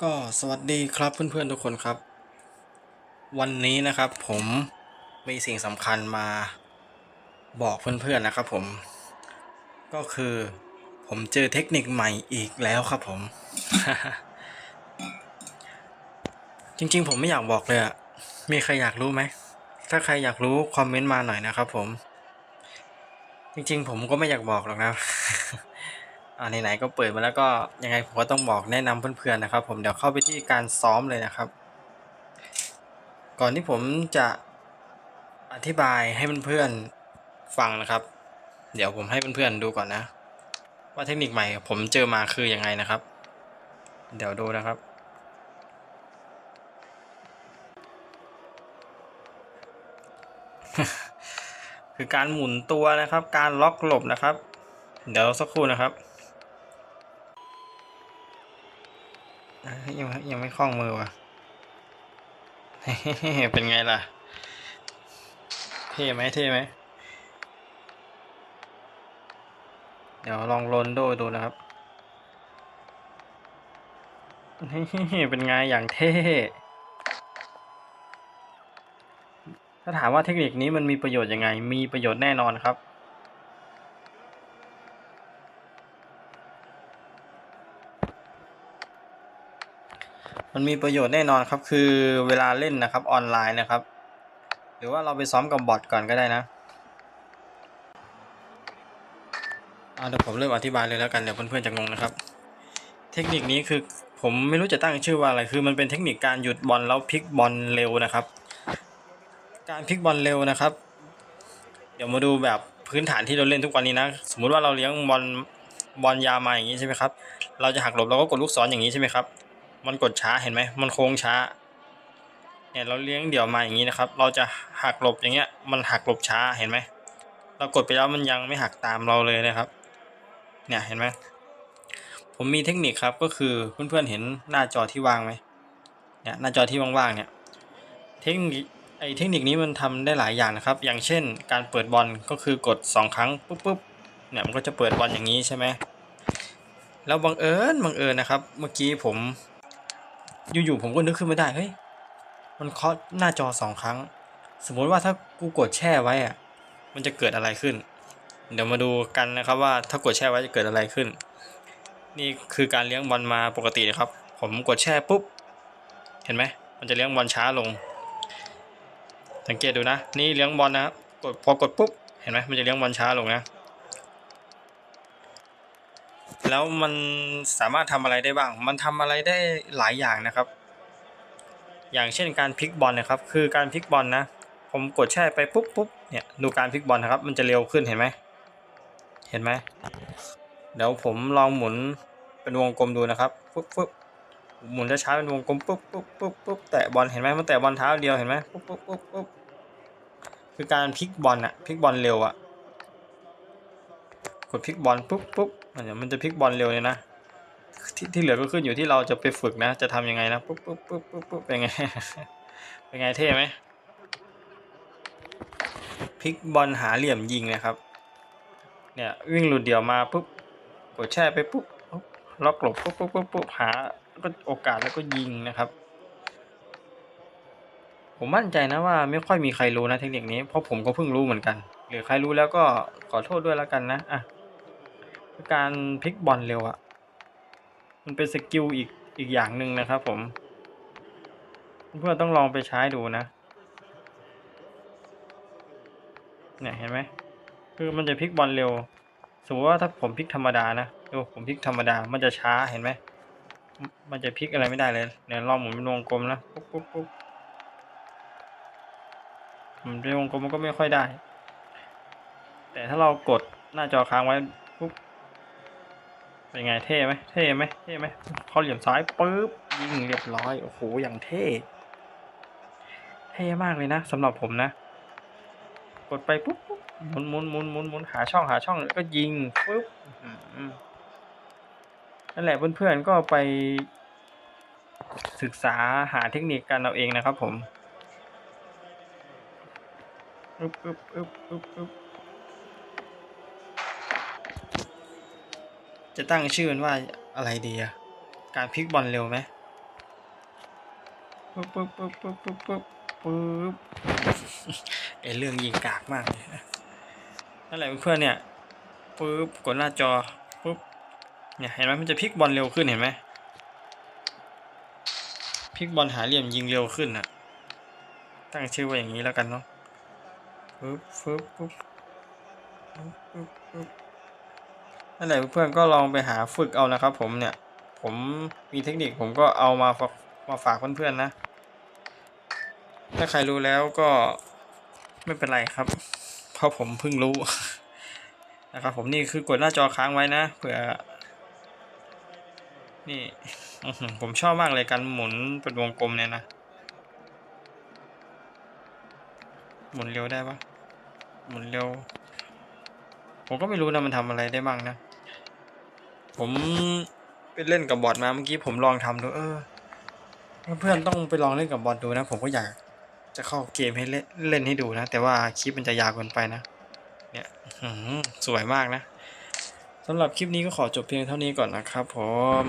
ก็สวัสดีครับเพื่อนๆทุกคนครับ วันนี้นะครับผมมีสิ่งสำคัญมาบอกเพื่อนๆนะครับผม ก็คือผมเจอเทคนิคใหม่อีกแล้วครับผม จริงๆ ผมไม่อยากบอกเลยอะมีใครอยากรู้ไหม ถ้าใครอยากรู้คอมเมนต์มาหน่อยนะครับผม จริงๆ ผมก็ไม่อยากบอกหรอกนะ อ่าไหนๆก็เปิดมาแล้วก็ยังไงผมก็ต้องบอกแนะนำเพื่อนๆนะครับ ผมเดี๋ยวเข้าไปที่การซ้อมเลยนะครับ ก่อนที่ผมจะอธิบายให้เพื่อนๆฟังนะครับ เดี๋ยวผมให้เพื่อนๆดูก่อนนะ ว่าเทคนิคใหม่ผมเจอมาคือยังไงนะครับ เดี๋ยวดูนะครับคือการหมุนตัวนะครับ การล็อกหลบนะครับ เดี๋ยวสักครู่นะครับอะ ยังยังไม่คล่องมือว่ะเป็นไงล่ะ เท่ไหมเท่ไหม เดี๋ยวลองโรนโดดูนะครับ เป็นไงอย่างเท่ ถ้าถามว่าเทคนิคนี้มันมีประโยชน์ยังไง มีประโยชน์แน่นอนครับ มันมีประโยชน์แน่นอนครับ คือเวลาเล่นนะครับออนไลน์นะครับ หรือว่าเราไปซ้อมกับบอทก่อนก็ได้นะเอาเดี๋ยวผมเริ่มอธิบายเลยแล้วกันเดี๋ยวเพื่อนๆจะงงนะครับ เทคนิคนี้คือผมไม่รู้จะตั้งชื่อว่าอะไรคือมันเป็นเทคนิคการหยุดบอลแล้วพลิกบอลเร็วนะครับ การพลิกบอลเร็วนะครับ เดี๋ยวมาดูแบบพื้นฐานที่เราเล่นทุกวันนี้นะ สมมุติว่าเราเลี้ยงบอลบอลยาวมาอย่างนี้ใช่ไหมครับ เราจะหักหลบเราก็กดลูกศรอย่างนี้ใช่ไหมครับ มันกดช้าเห็นไหมมันโค้งช้าเนี่ยเราเลี้ยงเดี่ยวมาอย่างนี้นะครับ เราจะหักหลบอย่างเงี้ย มันหักหลบช้าเห็นไหมเรากดไปแล้วมันยังไม่หักตามเราเลยนะครับ เนี่ยเห็นไหมผมมีเทคนิคครับก็คือเพื่อนๆเห็นหน้าจอที่วางไหมเนี่ยหน้าจอที่ว่างๆเนี่ยเทคนิคไอเทคนิคนี้มันทำได้หลายอย่างนะครับ อย่างเช่น การเปิดบอลก็คือกด 2 ครั้งปุ๊บปุ๊บเนี่ยมันก็จะเปิดบอลอย่างนี้ใช่ไหมแล้วบังเอิญบังเอิญนะครับ เมื่อกี้ผม อยู่ๆผมก็นึกขึ้นมาได้เฮ้ยมันเคาะหน้าจอสองครั้ง สมมติว่าถ้ากูกดแช่ไว้อะมันจะเกิดอะไรขึ้น เดี๋ยวมาดูกันนะครับว่าถ้ากดแช่ไว้จะเกิดอะไรขึ้น นี่คือการเลี้ยงบอลมาปกตินะครับ ผมกดแช่ปุ๊บ เห็นไหมมันจะเลี้ยงบอลช้าลง สังเกตดูนะ นี่เลี้ยงบอลนะครับกดพอกดปุ๊บ เห็นไหมมันจะเลี้ยงบอลช้าลงนะ แล้วมันสามารถทำอะไรได้บ้าง มันทำอะไรได้หลายอย่างนะครับ อย่างเช่นการพลิกบอลนะครับ คือการพลิกบอลนะ ผมกดแช่ไปปุ๊บปุ๊บเนี่ยดูการพลิกบอลนะครับ มันจะเร็วขึ้นเห็นไหมเห็นไหมเดี๋ยวผมลองหมุนเป็นวงกลมดูนะครับปุ๊บปุ๊บหมุนช้าๆเป็นวงกลมปุ๊บปุ๊บปุ๊บปุ๊บแตะบอลเห็นไหมมันแตะบอลเท้าเดียวเห็นไหมปุ๊บปุ๊บปุ๊บปุ๊บคือการพลิกบอลอะพลิกบอลเร็วอะกดพลิกบอลปุ๊บปุ๊บ มันจะมันจะพลิกบอลเร็วเลยนะที่ที่เหลือก็ขึ้นอยู่ที่เราจะไปฝึกนะ จะทำยังไงนะปุ๊บปุ๊บปุ๊บปุ๊บปุ๊บเป็นไง เป็นไงเท่ไหมพลิกบอลหาเหลี่ยมยิงนะครับ เนี่ยวิ่งหลุดเดี่ยวมาปุ๊บกดแช่ไปปุ๊บปุ๊บล็อกหลบปุ๊บปุ๊บปุ๊บปุ๊บหาก็โอกาสแล้วก็ยิงนะครับ ผมมั่นใจนะว่าไม่ค่อยมีใครรู้นะเทคนิคนี้เพราะผมก็เพิ่งรู้เหมือนกันหรือใครรู้แล้วก็ขอโทษด้วยแล้วกันนะอะ การพลิกบอลเร็วอะมันเป็นสกิลอีกอีกอย่างหนึ่งนะครับผม เพื่อนต้องลองไปใช้ดูนะ เนี่ยเห็นไหม คือมันจะพลิกบอลเร็ว สมมติว่าถ้าผมพลิกธรรมดานะดูผมพลิกธรรมดา มันจะช้าเห็นไหม มันจะพลิกอะไรไม่ได้เลยเนี่ยลองหมุนเป็นวงกลมนะปุ๊บปุ๊บปุ๊บมันเป็นวงกลมมันก็ไม่ค่อยได้ แต่ถ้าเรากดหน้าจอค้างไว้ เป็นไงเท่ไหมเท่ไหมเท่ไหมเข้าเหลี่ยมซ้ายปุ๊บยิงเรียบร้อยโอ้โหอย่างเท่เท่มากเลยนะสำหรับผมนะ กดไปปุ๊บหมุนหมุนหมุนหมุนหมุนหาช่องหาช่องแล้วก็ยิงปุ๊บนั่นแหละเพื่อนๆก็ไป ศึกษาหาเทคนิคกันเอาเองนะครับผมอึ๊บอึ๊บอึ๊บอึ๊บอึ๊บ จะตั้งชื่อมันว่าอะไรดีอะการพลิกบอลเร็วไหมปึ๊บปึ๊บปึ๊บปึ๊บปึ๊บปึ๊บปึ๊บไอเรื่องยิงกากมากเลยนั่นแหละเพื่อนๆเนี่ยปึ๊บกดหน้าจอปึ๊บเนี่ยเห็นไหมมันจะพลิกบอลเร็วขึ้นเห็นไหมพลิกบอลหาเหลี่ยมยิงเร็วขึ้นน่ะ ตั้งชื่อว่าอย่างนี้แล้วกันเนาะปึ๊บปึ๊บปึ๊บปึ๊บปึ๊บปึ๊บ นั่นแหละเพื่อนๆก็ลองไปหาฝึกเอานะครับผมเนี่ย ผมมีเทคนิคผมก็เอามาฝากมาฝากเพื่อนๆนะ ถ้าใครรู้แล้วก็ไม่เป็นไรครับ เพราะผมเพิ่งรู้ นะครับผมนี่คือกดหน้าจอค้างไว้นะเผื่อ นี่ผมชอบมากเลยการหมุนเป็นวงกลมเนี่ยนะหมุนเร็วได้ปะหมุนเร็ว ผมก็ไม่รู้นะมันทำอะไรได้บ้างนะ ผมไปเล่นกับบอทมาเมื่อกี้ผมลองทำดูเออ เพื่อนๆต้องไปลองเล่นกับบอทดูนะ ผมก็อยากจะเข้าเกมให้เล่นเล่นให้ดูนะ แต่ว่าคลิปมันจะยาวเกินไปนะ เนี่ยสวยมากนะสำหรับคลิปนี้ก็ขอจบเพียงเท่านี้ก่อนนะครับผม